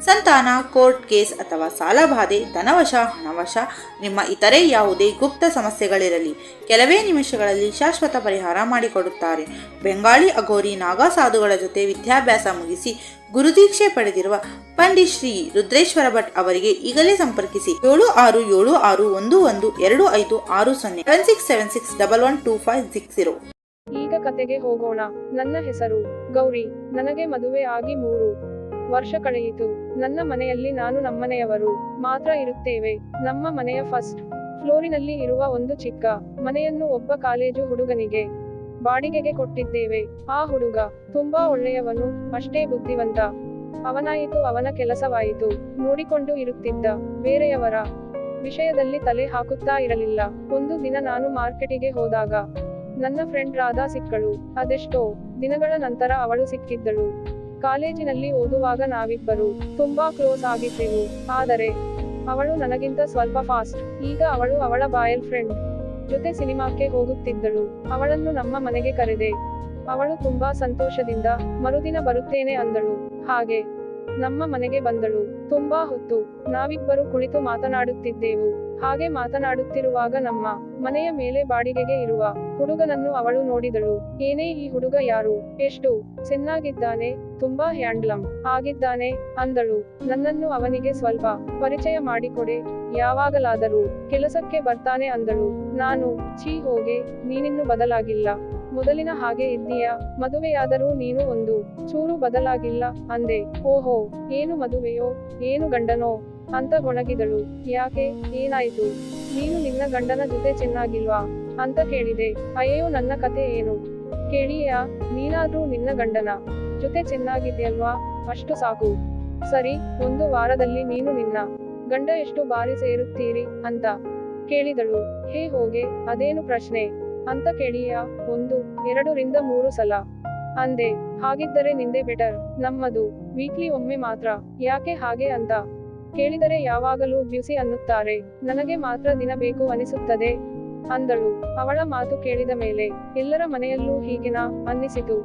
ಸಂತಾನ, court case ಅಥವಾ ಸಾಲಬಾಧೆ ಧನವಶ, ಹಣವಶ, ನಿಮ್ಮ ಇತರೆ ಯಾವುದೇ ಗುಪ್ತ ಸಮಸ್ಯೆಗಳಿರಲಿ, ಕೆಲವೇ ನಿಮಿಷಗಳಲ್ಲಿ ಶಾಶ್ವತ ಪರಿಹಾರ ಮಾಡಿಕೊಡುತ್ತಾರೆ. ಬೆಂಗಾಳಿ ಅಘೋರಿ ನಾಗಾ ಸಾಧುಗಳ ಜೊತೆ ವಿದ್ಯಾಭ್ಯಾಸ ಮುಗಿಸಿ ಗುರುದೀಕ್ಷೆ ಪಡೆದಿರುವ ಪಂಡಿತ್ ಶ್ರೀ ರುದ್ರೇಶ್ವರ ಭಟ್ ಅವರಿಗೆ ಈಗಲೇ ಸಂಪರ್ಕಿಸಿ ಏಳು ಆರು ಏಳು ಆರು ಒಂದು ಒಂದು ಎರಡು ಐದು ಆರು ಸೊನ್ನೆ seven six seven six double one two five six zero. ಈಗ ಕತೆಗೆ ಹೋಗೋಣ. ನನ್ನ ಹೆಸರು ಗೌರಿ. ನನಗೆ ಮದುವೆ ಆಗಿ ಮೂರು. ವರ್ಷ ಕಳೆಯಿತು. ನನ್ನ ಮನೆಯಲ್ಲಿ ನಾನು ನಮ್ಮನೆಯವರು ಮಾತ್ರ ಇರುತ್ತೇವೆ. ನಮ್ಮ ಮನೆಯ ಫಸ್ಟ್ ಫ್ಲೋರಿನಲ್ಲಿ ಇರುವ ಒಂದು ಚಿಕ್ಕ ಮನೆಯನ್ನು ಒಬ್ಬ ಕಾಲೇಜು ಹುಡುಗನಿಗೆ ಬಾಡಿಗೆಗೆ ಕೊಟ್ಟಿದ್ದೇವೆ. ಆ ಹುಡುಗ ತುಂಬಾ ಒಳ್ಳೆಯವನು, ಅಷ್ಟೇ ಬುದ್ಧಿವಂತ. ಅವನಾಯಿತು, ಅವನ ಕೆಲಸವಾಯಿತು. ನೋಡಿಕೊಂಡು ಇರುತ್ತಿದ್ದ ಬೇರೆಯವರ ವಿಷಯದಲ್ಲಿ ತಲೆ ಹಾಕುತ್ತಾ ಇರಲಿಲ್ಲ. ಒಂದು ದಿನ ನಾನು ಮಾರ್ಕೆಟಿಗೆ ಹೋದಾಗ ನನ್ನ ಫ್ರೆಂಡ್ ರಾಧಾ ಸಿಕ್ಕಳು. ಅದೆಷ್ಟೋ ದಿನಗಳ ನಂತರ ಅವಳು ಸಿಕ್ಕಿದ್ದಳು. ಕಾಲೇಜಿನಲ್ಲಿ ಓದುವಾಗ ನಾವಿಬ್ಬರು ತುಂಬಾ ಕ್ಲೋಸ್ ಆಗಿದ್ದೆವು. ಆದರೆ ಅವಳು ನನಗಿಂತ ಸ್ವಲ್ಪ ಫಾಸ್ಟ್. ಈಗ ಅವಳು ಅವಳ ಬಾಯಲ್ ಫ್ರೆಂಡ್ ಜೊತೆ ಸಿನಿಮಾಕ್ಕೆ ಹೋಗುತ್ತಿದ್ದಳು. ಅವಳನ್ನು ನಮ್ಮ ಮನೆಗೆ ಕರೆದೆ. ಅವಳು ತುಂಬಾ ಸಂತೋಷದಿಂದ ಮರುದಿನ ಬರುತ್ತೇನೆ ಅಂದಳು. ಹಾಗೆ ನಮ್ಮ ಮನೆಗೆ ಬಂದಳು. ತುಂಬಾ ಹೊತ್ತು ನಾವಿಬ್ಬರು ಕುಳಿತು ಮಾತನಾಡುತ್ತಿದ್ದೆವು. ಹಾಗೆ ಮಾತನಾಡುತ್ತಿರುವಾಗ ನಮ್ಮ ಮನೆಯ ಮೇಲೆ ಬಾಡಿಗೆಗೆ ಇರುವ ಹುಡುಗನನ್ನು ಅವಳು ನೋಡಿದಳು. ಏನೇ ಈ ಹುಡುಗ ಯಾರು? ಎಷ್ಟು? ಚೆನ್ನಾಗಿದ್ದಾನೆ, ತುಂಬಾ ಹ್ಯಾಂಡ್ಲಮ್ ಆಗಿದ್ದಾನೆ ಅಂದಳು. ನನ್ನನ್ನು ಅವನಿಗೆ ಸ್ವಲ್ಪ ಪರಿಚಯ ಮಾಡಿಕೊಡೆ, ಯಾವಾಗಲಾದರೂ ಕೆಲಸಕ್ಕೆ ಬರ್ತಾನೆ ಅಂದಳು. ನಾನು, ಛೀ ಹೋಗೆ, ನೀನಿನ್ನು ಬದಲಾಗಿಲ್ಲ. ಮೊದಲಿನ ಹಾಗೆ ಇದ್ದೀಯಾ? ಮದುವೆಯಾದರೂ ನೀನು ಒಂದು ಚೂರು ಬದಲಾಗಿಲ್ಲ ಅಂದೆ. ಓಹೋ, ಏನು ಮದುವೆಯೋ, ಏನು ಗಂಡನೋ? ಅಂತ ಗೊಣಗಿದಳು. ಯಾಕೆ? ಏನಾಯಿತು? ನೀನು ನಿನ್ನ ಗಂಡನ ಜೊತೆ ಚೆನ್ನಾಗಿಲ್ವಾ? ಅಂತ ಕೇಳಿದೆ. ಅಯ್ಯೋ, ನನ್ನ ಕತೆ ಏನು? ಕೇಳಿಯಾ? ನೀನಾದ್ರೂ ನಿನ್ನ ಗಂಡನ ಜೊತೆ ಚೆನ್ನಾಗಿದ್ಯಲ್ವಾ ಅಷ್ಟು ಸಾಕು. ಸರಿ, ಒಂದು ವಾರದಲ್ಲಿ ನೀನು ನಿನ್ನ ಗಂಡ ಎಷ್ಟು ಬಾರಿ ಸೇರುತ್ತೀರಿ ಅಂತ ಕೇಳಿದಳು. ಹೇ ಹೋಗೆ, ಅದೇನು ಪ್ರಶ್ನೆ? ಅಂತ ಕೇಳಿಯ ಒಂದು, ಎರಡರಿಂದ ಮೂರು ಸಲ. ಅಂದೆ, ಹಾಗಿದ್ದರೆ ನಿಂದೆ ಬೆಟರ್, ನಮ್ಮದು, ವೀಕ್ಲಿ ಒಮ್ಮೆ ಮಾತ್ರ, ಯಾಕೆ ಹಾಗೆ ಅಂತ. ಕೇಳಿದರೆ ಯಾವಾಗಲೂ ಬ್ಯುಸಿ ಅನ್ನುತ್ತಾರೆ, ನನಗೆ ಮಾತ್ರ ದಿನ ಬೇಕು ಅನಿಸುತ್ತದೆ, ಅಂದಳು. ಅವಳ ಮಾತು ಕೇಳಿದ ಮೇಲೆ, ಎಲ್ಲರ ಮನೆಯಲ್ಲೂ ಹೀಗಿನ ಅನ್ನಿಸಿತು.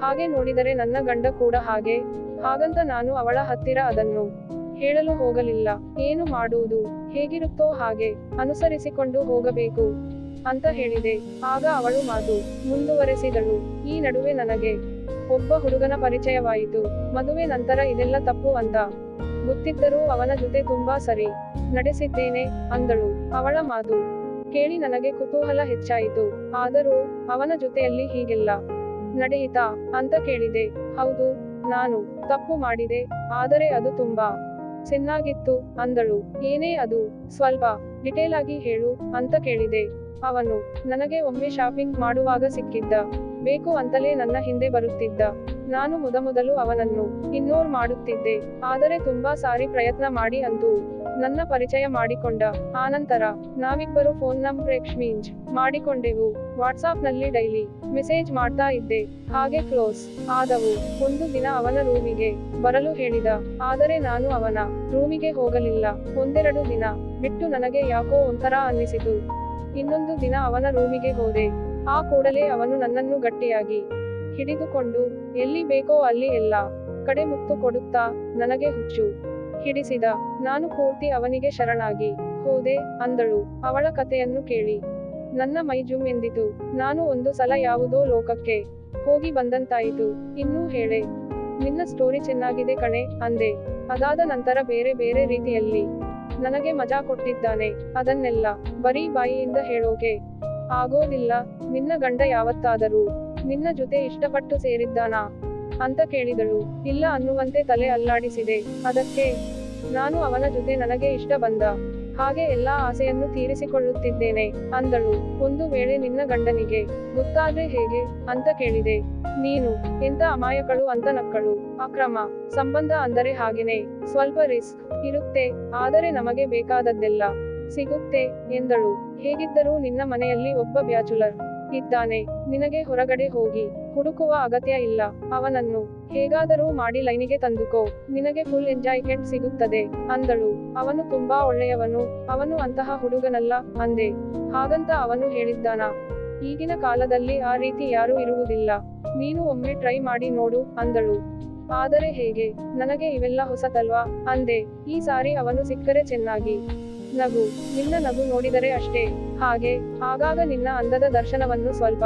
ಹಾಗೆ ನೋಡಿದರೆ ನನ್ನ ಗಂಡ ಕೂಡ ಹಾಗೆ, ಹಾಗಂತ ನಾನು ಅವಳ ಹತ್ತಿರ ಅದನ್ನು ಹೇಳಲು ಹೋಗಲಿಲ್ಲ. ಏನು ಮಾಡುವುದು, ಹೇಗಿರುತ್ತೋ ಹಾಗೆ, ಅನುಸರಿಸಿಕೊಂಡು ಹೋಗಬೇಕು. ಅಂತ ಹೇಳಿದೆ. ಆಗ ಅವಳು ಮಾತು ಮುಂದುವರೆಸಿದಳು. ಈ ನಡುವೆ ನನಗೆ ಒಬ್ಬ ಹುಡುಗನ ಪರಿಚಯವಾಯಿತು. ಮದುವೆ ನಂತರ ಇದೆಲ್ಲ ತಪ್ಪು ಅಂತ ಗೊತ್ತಿದ್ದರೂ ಅವನ ಜೊತೆ ತುಂಬಾ ಸರಿ ನಡೆಸಿದ್ದೇನೆ ಅಂದಳು. ಅವಳ ಮಾತು ಕೇಳಿ ನನಗೆ ಕುತೂಹಲ ಹೆಚ್ಚಾಯಿತು. ಆದರೂ ಅವನ ಜೊತೆಯಲ್ಲಿ ಹೀಗೆಲ್ಲ ನಡೆಯಿತಾ ಅಂತ ಕೇಳಿದೆ. ಹೌದು, ನಾನು ತಪ್ಪು ಮಾಡಿದೆ. ಆದರೆ ಅದು ತುಂಬಾ ಚೆನ್ನಾಗಿತ್ತು ಅಂದಳು. ಏನೇ ಅದು, ಸ್ವಲ್ಪ ಡಿಟೇಲ್ ಆಗಿ ಹೇಳು ಅಂತ ಕೇಳಿದೆ. ಅವನು, ನನಗೆ ಒಮ್ಮೆ ಶಾಪಿಂಗ್ ಮಾಡುವಾಗ ಸಿಕ್ಕಿದ್ದ. ಬೇಕು ಅಂತಲೇ ನನ್ನ ಹಿಂದೆ ಬರುತ್ತಿದ್ದ. ನಾನು ಮೊದಮೊದಲು ಅವನನ್ನು ಇಗ್ನೋರ್ ಮಾಡುತ್ತಿದ್ದೆ. ಆದರೆ ತುಂಬಾ ಸಾರಿ ಪ್ರಯತ್ನ ಮಾಡಿ ಅಂತೂ ನನ್ನ ಪರಿಚಯ ಮಾಡಿಕೊಂಡ. ಆನಂತರ ನಾವಿಬ್ಬರು ಫೋನ್ ನಂಬರ್ ಎಕ್ಸ್ಚೇಂಜ್ ಮಾಡಿಕೊಂಡೆವು. ವಾಟ್ಸಾಪ್ನಲ್ಲಿ ಡೈಲಿ ಮೆಸೇಜ್ ಮಾಡ್ತಾ ಇದ್ದೆ. ಹಾಗೆ ಕ್ಲೋಸ್ ಆದವು. ಒಂದು ದಿನ ಅವನ ರೂಮಿಗೆ ಬರಲು ಹೇಳಿದ. ಆದರೆ ನಾನು ಅವನ ರೂಮಿಗೆ ಹೋಗಲಿಲ್ಲ. ಒಂದೆರಡು ದಿನ ಬಿಟ್ಟು ನನಗೆ ಯಾಕೋ ಒಂಥರ ಅನ್ನಿಸಿತು. ಇನ್ನೊಂದು ದಿನ ಅವನ ರೂಮಿಗೆ ಹೋದೆ. ಆ ಕೂಡಲೇ ಅವನು ನನ್ನನ್ನು ಗಟ್ಟಿಯಾಗಿ ಹಿಡಿದುಕೊಂಡು, ಎಲ್ಲಿ ಬೇಕೋ ಅಲ್ಲಿ ಎಲ್ಲ ಕಡೆ ಮುತ್ತು ಕೊಡುತ್ತಾ ನನಗೆ ಹುಚ್ಚು? ಹಿಡಿಸಿದ. ನಾನು ಪೂರ್ತಿ ಅವನಿಗೆ ಶರಣಾಗಿ ಹೋದೆ ಅಂದಳು. ಅವಳ ಕಥೆಯನ್ನು ಕೇಳಿ. ನನ್ನ ಮೈ ಜುಮ್ ಎಂದಿತು. ನಾನು ಒಂದು ಸಲ ಯಾವುದೋ ಲೋಕಕ್ಕೆ ಹೋಗಿ ಬಂದಂತಾಯಿತು. ಇನ್ನೂ ಹೇಳೆ. ನಿನ್ನ ಸ್ಟೋರಿ ಚೆನ್ನಾಗಿದೆ ಕಣೆ, ಅಂದೆ. ಅದಾದ ನಂತರ ಬೇರೆ ಬೇರೆ ರೀತಿಯಲ್ಲಿ ನನಗೆ ಮಜಾ ಕೊಟ್ಟಿದ್ದಾನೆ, ಅದನ್ನೆಲ್ಲ ಬರೀ ಬಾಯಿಯಿಂದ ಹೇಳೋಕೆ ಆಗೋದಿಲ್ಲ, ನಿನ್ನ ಗಂಡ ಯಾವತ್ತಾದರೂ ನಿನ್ನ ಜೊತೆ ಇಷ್ಟಪಟ್ಟು ಸೇರಿದ್ದಾನಾ ಅಂತ ಕೇಳಿದಳು. ಇಲ್ಲ ಅನ್ನುವಂತೆ ತಲೆ ಅಲ್ಲಾಡಿಸಿದೆ. ಅದಕ್ಕೆ ನಾನು ಅವನ ಜೊತೆ ನನಗೆ ಇಷ್ಟ ಬಂದ. ಹಾಗೆ ಎಲ್ಲಾ ಆಸೆಯನ್ನು ತೀರಿಸಿಕೊಳ್ಳುತ್ತಿದ್ದೇನೆ, ಅಂದಳು. ಒಂದು ವೇಳೆ ನಿನ್ನ ಗಂಡನಿಗೆ ಗೊತ್ತಾದ್ರೆ ಹೇಗೆ? ಅಂತ ಕೇಳಿದೆ. ನೀನು ಎಂತ ಅಮಾಯಕಳು ಅಂತ ನಕ್ಕಳು. ಅಕ್ರಮ. ಸಂಬಂಧ ಅಂದರೆ ಹಾಗೇನೆ. ಸ್ವಲ್ಪ ರಿಸ್ಕ್. ಇರುತ್ತೆ. ಆದರೆ ನಮಗೆ ಬೇಕಾದದ್ದೆಲ್ಲ ಸಿಗುತ್ತೆ, ಎಂದಳು. ಹೇಗಿದ್ದರೂ ನಿನ್ನ ಮನೆಯಲ್ಲಿ ಒಬ್ಬ ಬ್ಯಾಚುಲರ್. ಇದ್ದಾನೆ. ನಿನಗೆ ಹೊರಗಡೆ ಹೋಗಿ. ಹುಡುಕುವ ಅಗತ್ಯ ಇಲ್ಲ. ಅವನನ್ನು, ಹೇಗಾದರೂ ಮಾಡಿ ಲೈನಿಗೆ ತಂದುಕೋ. ನಿನಗೆ ಫುಲ್ ಎಂಜಾಯ್ಮೆಂಟ್ ಸಿಗುತ್ತದೆ, ಅಂದಳು. ಅವನು ತುಂಬಾ ಒಳ್ಳೆಯವನು. ಅವನು ಅಂತಹ ಹುಡುಗನಲ್ಲ, ಅಂದೆ. ಹಾಗಂತ ಅವನು ಹೇಳಿದ್ದಾನ? ಈಗಿನ ಕಾಲದಲ್ಲಿ ಆ ರೀತಿ ಯಾರೂ ಇರುವುದಿಲ್ಲ. ನೀನು ಒಮ್ಮೆ ಟ್ರೈ ಮಾಡಿ ನೋಡು, ಅಂದಳು. ಆದರೆ ಹೇಗೆ? ನನಗೆ ಇವೆಲ್ಲ ಹೊಸತಲ್ವಾ, ಅಂದೆ. ಈ ಸಾರಿ ಅವನು ಸಿಕ್ಕರೆ ಚೆನ್ನಾಗಿ. ನಗು. ನಿನ್ನ ನಗು ನೋಡಿದರೆ ಅಷ್ಟೇ. ಹಾಗೆ, ಆಗಾಗ ನಿನ್ನ ಅಂದದ ದರ್ಶನವನ್ನು ಸ್ವಲ್ಪ,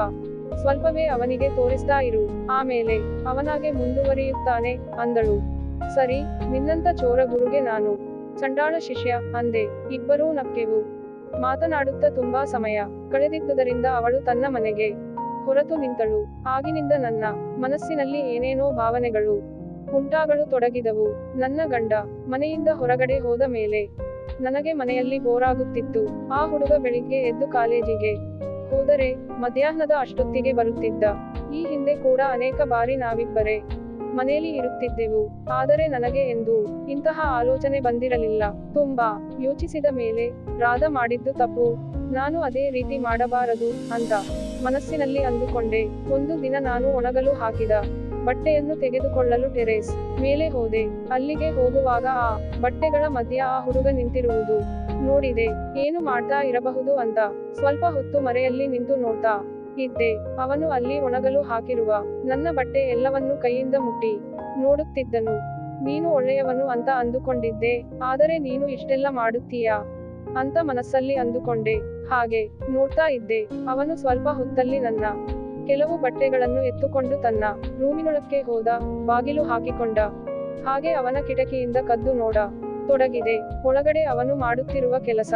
ಸ್ವಲ್ಪವೇ ಅವನಿಗೆ ತೋರಿಸ್ತಾ ಇರು. ಆಮೇಲೆ, ಅವನಾಗೆ ಮುಂದುವರಿಯುತ್ತಾನೆ ಅಂದಳು. ಸರಿ, ನಿನ್ನಂತ ಚೋರ ಗುರುಗೆ ನಾನು. ಚಂಡಾಳ ಶಿಷ್ಯ, ಅಂದೆ, ಇಬ್ಬರೂ ನಕ್ಕೆವು. ಮಾತನಾಡುತ್ತಾ ತುಂಬಾ ಸಮಯ, ಕಳೆದಿದ್ದುದರಿಂದ ಅವಳು ತನ್ನ ಮನೆಗೆ ಹೊರತು ನಿಂತಳು. ಆಗಿನಿಂದ ನನ್ನ ಮನಸ್ಸಿನಲ್ಲಿ ಏನೇನೋ ಭಾವನೆಗಳು, ಉಂಟಾಗಲು ತೊಡಗಿದವು. ನನ್ನ ಗಂಡ ಮನೆಯಿಂದ ಹೊರಗಡೆ ಹೋದ ಮೇಲೆ ನನಗೆ ಮನೆಯಲ್ಲಿ ಬೋರಾಗುತ್ತಿತ್ತು. ಆ ಹುಡುಗ ಬೆಳಿಗ್ಗೆ ಎದ್ದು ಕಾಲೇಜಿಗೆ ಹೋದರೆ ಮಧ್ಯಾಹ್ನದ ಅಷ್ಟೊತ್ತಿಗೆ ಬರುತ್ತಿದ್ದ. ಈ ಹಿಂದೆ ಕೂಡ ಅನೇಕ ಬಾರಿ ನಾವಿಬ್ಬರೇ ಮನೆಯಲ್ಲಿ ಇರುತ್ತಿದ್ದೆವು. ಆದರೆ ನನಗೆ ಎಂದು ಇಂತಹ ಆಲೋಚನೆ ಬಂದಿರಲಿಲ್ಲ. ತುಂಬಾ ಯೋಚಿಸಿದ ಮೇಲೆ ರಾಧ ಮಾಡಿದ್ದು ತಪ್ಪು. ನಾನು ಅದೇ ರೀತಿ ಮಾಡಬಾರದು ಅಂತ ಮನಸ್ಸಿನಲ್ಲಿ ಅಂದುಕೊಂಡೆ. ಒಂದು ದಿನ ನಾನು ಒಣಗಲು ಹಾಕಿದ. ಬಟ್ಟೆಯನ್ನು ತೆಗೆದುಕೊಳ್ಳಲು ಟೆರೇಸ್ ಮೇಲೆ ಹೋದೆ. ಅಲ್ಲಿಗೆ ಹೋಗುವಾಗ ಆ ಬಟ್ಟೆಗಳ ಮಧ್ಯ ಆ ಹುಡುಗ ನಿಂತಿರುವುದು ನೋಡಿದೆ. ಏನು ಮಾಡ್ತಾ ಇರಬಹುದು ಅಂತ ಸ್ವಲ್ಪ ಹೊತ್ತು ಮರೆಯಲ್ಲಿ ನಿಂತು ನೋಡ್ತಾ ಇದ್ದೆ. ಅವನು ಅಲ್ಲಿ ಒಣಗಲು ಹಾಕಿರುವ ನನ್ನ ಬಟ್ಟೆ ಎಲ್ಲವನ್ನೂ ಕೈಯಿಂದ ಮುಟ್ಟಿ ನೋಡುತ್ತಿದ್ದನು. ನೀನು ಒಳ್ಳೆಯವನು ಅಂತ ಅಂದುಕೊಂಡಿದ್ದೆ. ಆದರೆ ನೀನು ಇಷ್ಟೆಲ್ಲ ಮಾಡುತ್ತೀಯಾ ಅಂತ ಮನಸ್ಸಲ್ಲಿ ಅಂದುಕೊಂಡೆ. ಹಾಗೆ ನೋಡ್ತಾ ಇದ್ದೆ. ಅವನು ಸ್ವಲ್ಪ ಹೊತ್ತಲ್ಲಿ ನನ್ನ ಕೆಲವು ಬಟ್ಟೆಗಳನ್ನು ಎತ್ತುಕೊಂಡು ತನ್ನ ರೂಮಿನೊಳಕ್ಕೆ ಹೋದ ಬಾಗಿಲು ಹಾಕಿಕೊಂಡ. ಹಾಗೆ ಅವನ ಕಿಟಕಿಯಿಂದ ಕದ್ದು ನೋಡ ತೊಡಗಿದೆ. ಒಳಗಡೆ ಅವನು ಮಾಡುತ್ತಿರುವ ಕೆಲಸ.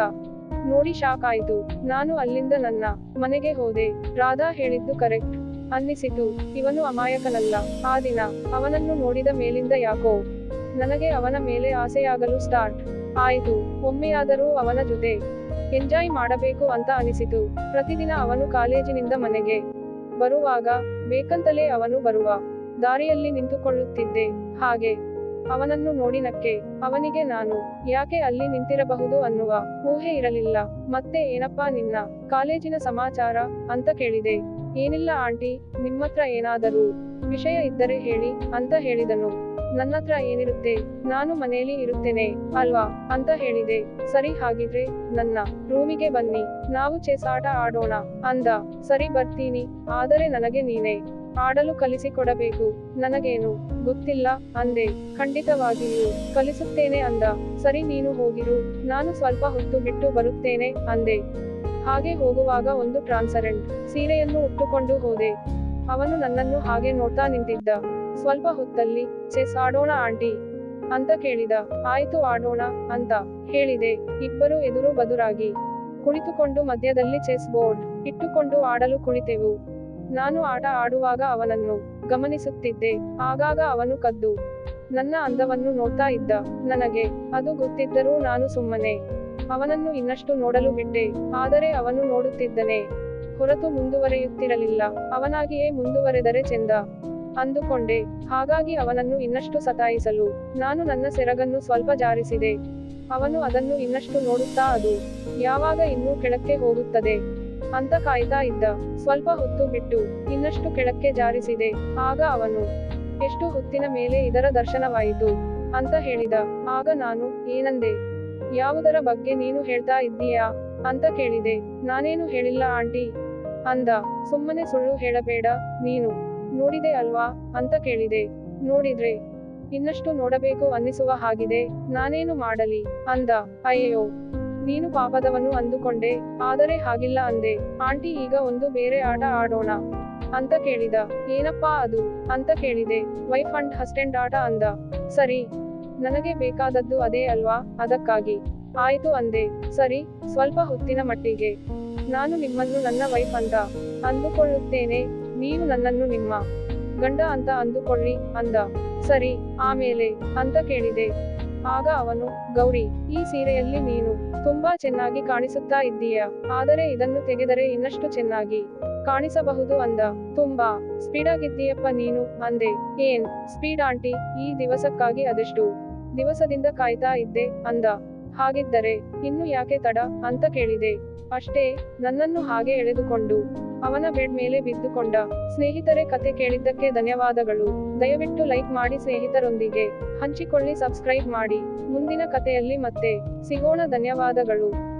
ನೋಡಿ ಶಾಕ್ ಆಯಿತು. ನಾನು ಅಲ್ಲಿಂದ ನನ್ನ ಮನೆಗೆ ಹೋದೆ. ರಾಧಾ ಹೇಳಿದ್ದು ಕರೆಕ್ಟ್ ಅನ್ನಿಸಿತು. ಇವನು ಅಮಾಯಕನಲ್ಲ. ಆ ದಿನ ಅವನನ್ನು ನೋಡಿದ ಮೇಲಿಂದ ಯಾಕೋ ನನಗೆ ಅವನ ಮೇಲೆ ಆಸೆಯಾಗಲು ಸ್ಟಾರ್ಟ್ ಆಯಿತು. ಒಮ್ಮೆಯಾದರೂ ಅವನ ಜೊತೆ ಎಂಜಾಯ್ ಮಾಡಬೇಕು ಅಂತ ಅನಿಸಿತು ಪ್ರತಿದಿನ ಅವನು ಕಾಲೇಜಿನಿಂದ ಮನೆಗೆ ಬರುವಾಗ ಬೇಕಂತಲೇ ಅವನು ಬರುವ ದಾರಿಯಲ್ಲಿ ನಿಂತುಕೊಳ್ಳುತ್ತಿದ್ದೆ. ಹಾಗೆ ಅವನನ್ನು ನೋಡಿ ನಕ್ಕೆ ಅವನಿಗೆ ನಾನು ಯಾಕೆ ಅಲ್ಲಿ ನಿಂತಿರಬಹುದು ಅನ್ನುವ ಊಹೆ ಇರಲಿಲ್ಲ. ಮತ್ತೆ ಏನಪ್ಪಾ ನಿನ್ನ ಕಾಲೇಜಿನ ಸಮಾಚಾರ ಅಂತ ಕೇಳಿದೆ. ಏನಿಲ್ಲ ಆಂಟಿ, ನಿಮ್ಮತ್ರ ಏನಾದರೂ ವಿಷಯ ಇದ್ದರೆ ಹೇಳಿ ಅಂತ ಹೇಳಿದನು. ನನ್ನತ್ರ ಏನಿರುತ್ತೆ? ನಾನು ಮನೆಯಲ್ಲಿ ಇರುತ್ತೇನೆ, ಅಲ್ವಾ? ಅಂತ ಹೇಳಿದೆ. ಸರಿ ಹಾಗಿದ್ರೆ ನನ್ನ ರೂಮಿಗೆ ಬನ್ನಿ. ನಾವು ಚೆಸ್ ಆಟ ಆಡೋಣ ಅಂದ. ಸರಿ ಬರ್ತೀನಿ. ಆದರೆ ನನಗೆ ನೀನೇ. ಆಡಲು ಕಲಿಸಿಕೊಡಬೇಕು. ನನಗೇನು ಗೊತ್ತಿಲ್ಲ ಅಂದೆ. ಖಂಡಿತವಾಗಿಯೂ ಕಲಿಸುತ್ತೇನೆ ಅಂದ. ಸರಿ ನೀನು ಹೋಗಿರು. ನಾನು ಸ್ವಲ್ಪ ಹೊತ್ತು ಬಿಟ್ಟು ಬರುತ್ತೇನೆ ಅಂದೆ. ಹಾಗೆ ಹೋಗುವಾಗ ಒಂದು ಟ್ರಾನ್ಸರೆಂಟ್ ಸೀರೆಯನ್ನು ಉಟ್ಟುಕೊಂಡು ಹೋದೆ. ಅವನು ನನ್ನನ್ನು ಹಾಗೆ ನೋಡ್ತಾ ನಿಂತಿದ್ದ. ಸ್ವಲ್ಪ ಹೊತ್ತಲ್ಲಿ ಚೆಸ್ ಆಡೋಣ ಆಂಟಿ ಅಂತ ಕೇಳಿದ. ಆಯ್ತು ಆಡೋಣ ಅಂತ ಹೇಳಿದೆ. ಇಬ್ಬರು ಎದುರು ಬದುರಾಗಿ. ಕುಳಿತುಕೊಂಡು ಮಧ್ಯದಲ್ಲಿ ಚೆಸ್ ಬೋರ್ಡ್ ಇಟ್ಟುಕೊಂಡು ಆಡಲು ಕುಳಿತೆವು. ನಾನು ಆಟ ಆಡುವಾಗ ಅವನನ್ನು ಗಮನಿಸುತ್ತಿದ್ದೆ. ಆಗಾಗ ಅವನು ಕದ್ದು ನನ್ನ ಅಂದವನ್ನು ನೋಡ್ತಾ ಇದ್ದ. ನನಗೆ ಅದು ಗೊತ್ತಿದ್ದರೂ ನಾನು ಸುಮ್ಮನೆ. ಅವನನ್ನು ಇನ್ನಷ್ಟು ನೋಡಲು ಬಿಟ್ಟೆ. ಆದರೆ ಅವನು ನೋಡುತ್ತಿದ್ದನೆ. ಹೊರತು ಮುಂದುವರೆಯುತ್ತಿರಲಿಲ್ಲ. ಅವನಾಗಿಯೇ ಮುಂದುವರೆದರೆ ಚೆಂದ. ಅಂದುಕೊಂಡೆ, ಹಾಗಾಗಿ ಅವನನ್ನು ಇನ್ನಷ್ಟು ಸತಾಯಿಸಲು. ನಾನು ನನ್ನ ಸೆರಗನ್ನು ಸ್ವಲ್ಪ ಜಾರಿಸಿದೆ. ಅವನು ಅದನ್ನು ಇನ್ನಷ್ಟು ನೋಡುತ್ತಾ ಅದು, ಯಾವಾಗ ಇನ್ನೂ ಕೆಳಕ್ಕೆ ಹೋಗುತ್ತದೆ. ಅಂತ ಕಾಯ್ತಾ ಇದ್ದ. ಸ್ವಲ್ಪ ಹೊತ್ತು ಬಿಟ್ಟು, ಇನ್ನಷ್ಟು ಕೆಳಕ್ಕೆ ಜಾರಿಸಿದೆ. ಆಗ ಅವನು, ಎಷ್ಟು ಹೊತ್ತಿನ ಮೇಲೆ ಇದರ ದರ್ಶನವಾಯಿತು? ಅಂತ ಹೇಳಿದ. ಆಗ ನಾನು, ಏನಂದೆ? ಯಾವುದರ ಬಗ್ಗೆ ನೀನು ಹೇಳ್ತಾ ಇದ್ದೀಯಾ? ಅಂತ ಕೇಳಿದೆ. ನಾನೇನು ಹೇಳಿಲ್ಲ ಆಂಟಿ. ಅಂದ, ಸುಮ್ಮನೆ ಸುಳ್ಳು ಹೇಳಬೇಡ, ನೀನು. ನೋಡಿದೆ ಅಲ್ವಾ? ಅಂತ ಕೇಳಿದೆ. ನೋಡಿದ್ರೆ, ಇನ್ನಷ್ಟು ನೋಡಬೇಕು ಅನ್ನಿಸುವ ಹಾಗಿದೆ. ನಾನೇನು ಮಾಡಲಿ? ಅಂದ ಅಯ್ಯೋ ನೀನು ಪಾಪದವನು ಅಂದುಕೊಂಡೆ, ಆದರೆ ಹಾಗಿಲ್ಲ ಅಂದೆ. ಆಂಟಿ, ಈಗ ಒಂದು ಬೇರೆ ಆಟ ಆಡೋಣ. ಅಂತ ಕೇಳಿದ. ಏನಪ್ಪಾ ಅದು? ಅಂತ ಕೇಳಿದೆ. ವೈಫ್ ಅಂಡ್ ಹಸ್ಟೆಂಡ್ ಆಟ ಅಂದ. ಸರಿ. ನನಗೆ ಬೇಕಾದದ್ದು ಅದೇ ಅಲ್ವಾ? ಅದಕ್ಕಾಗಿ. ಆಯ್ತು ಅಂದೆ. ಸರಿ. ಸ್ವಲ್ಪ ಹೊತ್ತಿನ ಮಟ್ಟಿಗೆ. ನಾನು ನಿಮ್ಮನ್ನು ನನ್ನ ವೈಫ್ ಅಂತ ಅಂದುಕೊಳ್ಳುತ್ತೇನೆ ನೀವು ನನ್ನನ್ನು ನಿಮ್ಮ ಗಂಡ ಅಂತ ಅಂದುಕೊಳ್ಳಿ ಅಂದ. ಸರಿ, ಆಮೇಲೆ ಅಂತ ಕೇಳಿದೆ. ಆಗ ಅವನು, ಗೌರಿ, ಈ ಸೀರೆಯಲ್ಲಿ ನೀನು ತುಂಬಾ ಚೆನ್ನಾಗಿ ಕಾಣಿಸುತ್ತಾ ಇದ್ದೀಯ? ಆದರೆ ಇದನ್ನು ತೆಗೆದರೆ ಇನ್ನಷ್ಟು ಚೆನ್ನಾಗಿ ಕಾಣಿಸಬಹುದು ಅಂದ. ತುಂಬಾ ಸ್ಪೀಡಾಗಿದ್ದೀಯಪ್ಪ ನೀನು ಅಂದೆ. ಏನ್ ಸ್ಪೀಡ್ ಆಂಟಿ, ಈ ದಿವಸಕ್ಕಾಗಿ ಅದೆಷ್ಟು ದಿವಸದಿಂದ ಕಾಯ್ತಾ ಇದ್ದೆ ಅಂದ. ಹಾಗಿದ್ದರೆ ಇನ್ನು ಯಾಕೆ ತಡ ಅಂತ ಕೇಳಿದೆ. ಅಷ್ಟೇ, ನನ್ನನ್ನು ಹಾಗೆ ಎಳೆದುಕೊಂಡು ಅವನ ಬೆಡ್ ಮೇಲೆ ಬಿದ್ದುಕೊಂಡ ಸ್ನೇಹಿತರೆ ಕತೆ ಕೇಳಿದ್ದಕ್ಕೆ ಧನ್ಯವಾದಗಳು. ದಯವಿಟ್ಟು ಲೈಕ್ ಮಾಡಿ ಸ್ನೇಹಿತರೊಂದಿಗೆ ಹಂಚಿಕೊಳ್ಳಿ, ಸಬ್ಸ್ಕ್ರೈಬ್ ಮಾಡಿ. ಮುಂದಿನ ಕಥೆಯಲ್ಲಿ ಮತ್ತೆ ಸಿಗೋಣ, ಧನ್ಯವಾದಗಳು.